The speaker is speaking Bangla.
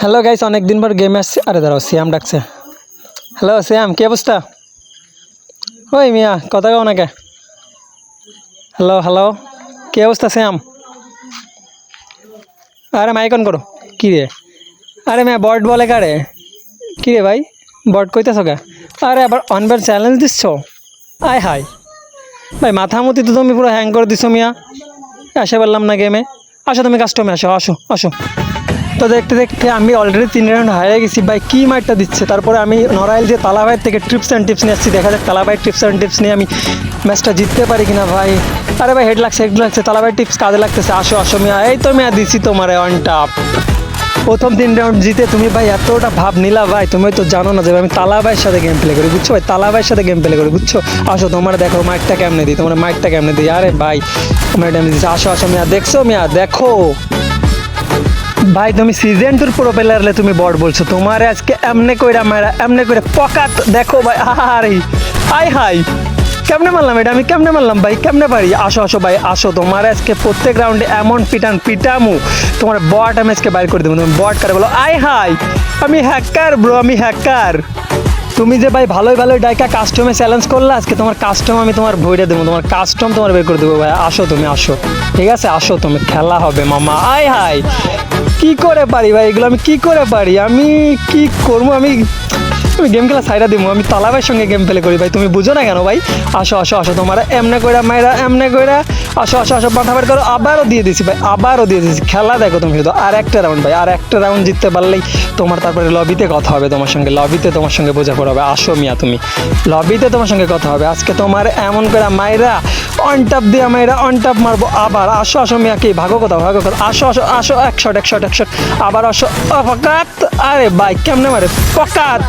হ্যালো গাইস অনেক দিন পর গেমে আসছে। আরে দাঁড়াও শ্যাম ডাকছে। হ্যালো শ্যাম কী অবস্থা? ওই মিয়া, কথা কও নাকে? হ্যালো হ্যালো কী অবস্থা শ্যাম আরে মাইকন করো। কী রে? আরে মিয়া বট বলে কারে? কী রে ভাই? বট কইতেছ কে? আরে আবার অনবার চ্যালেঞ্জ দিচ্ছ? আয় হাই ভাই মাথামতি তো তুমি পুরো হ্যাং করে দিছো মিয়া। আসে পারলাম না গেমে আসো তুমি কাস্টমে আসো আসো আসো। তো দেখতে দেখতে আমি অলরেডি তিন রাউন্ড হারিয়ে গেছি। ভাই, কী মারটা দিচ্ছে? তারপরে আমি নড়াইল যে তালাবাইয়ের থেকে ট্রিপস অ্যান্ড টিপস নিয়ে আসছি। দেখা যাক তালাবাইয়ের টিপস অ্যান্ড টিপস নিয়ে আমি ম্যাচটা জিততে পারি কিনা ভাই। আরে ভাই হেড লাগছে হেড লাগছে। তালাবাইয়ের টিপস কাজে লাগতেছে। আসো আসো মিয়া। এই তো মিয়া, দিছি তোমার অন টাপ প্রথম তিন রাউন্ড জিতে তুমি ভাই এতটা ভাব নিলা ভাই। তুমি তো জানো না যে আমি তালাবাইয়ের সাথে গেম প্লে করি, বুঝছ? ভাই, তালাবাইয়ের সাথে গেম প্লে করি, বুঝছ? আসো, তোমার দেখো মাইকটা কেমনে দিই? তোমার মাইকটা কেমনে দিই? আরে ভাই তোমার এটা দিচ্ছি আসো আসো মিয়া। দেখছ মিয়া? দেখো। ভাই, তুমি সিজন টুর প্রো প্লেয়ারলে তুমি বড় বলছো। তোমার আজকে এমনে কইরা মারা এমনে করে পকাত। দেখো ভাই আরে আই হাই। কেমনে মারলাম এটা? আমি কেমনে মারলাম ভাই? কেমনে পারি? আসো আসো ভাই, আসো। তোমার আজকে প্রত্যেক রাউন্ডে এমন পিটান, পিটামু। তোমার বট আমি আজকে বাইর করে দেবো। তুমি বট করে বলো আই হাই। আমি হ্যাকার ব্রো আমি হ্যাকার তুমি যে ভাই ভালোই ভালোই ডাইকা কাস্টমে চ্যালেঞ্জ করলে, আজকে তোমার কাস্টম আমি তোমার ভইরে দেবো, তোমার কাস্টম তোমার বের করে দেবো ভাই। আসো তুমি, আসো। ঠিক আছে? আসো তুমি, খেলা হবে মামা। আয় হাই কি করে পারি ভাই? এগুলো আমি কি করে পারি? আমি কি করব? আমি আমি গেম খেলা সাইডা দিব আমি তালাবের সঙ্গে গেম প্লে করি ভাই। তুমি বুঝো না কেন ভাই? আসো আসো আসো, তোমার এমনে কইরা মাইরা, এমনে কইরা। আসো আসো আসো মাথা বের করো। আবারও দিয়ে দিছি ভাই, আবারও দিয়ে দিছি। খেলা দেখো তুমি শুধু। আর একটা রাউন্ড ভাই, আর একটা রাউন্ড জিততে পারলেই তোমার তারপরে লবিতে কথা হবে তোমার সঙ্গে। লবিতে তোমার সঙ্গে বোঝাপড়া হবে। আসো মিয়া তুমি। লবিতে তোমার সঙ্গে কথা হবে। আজকে তোমার এমন করে মাইরা অন টাপ দিয়ে মাইরা অন টাপ মারবো। আবার আসো আসো মিয়া কি, ভাগো কথা ভাগো কোথাও। আসো আসো আসো এক শট এক শট এক শট আবার আসো ফকাত। আরে ভাই, কেমনে মারে? ফকাত।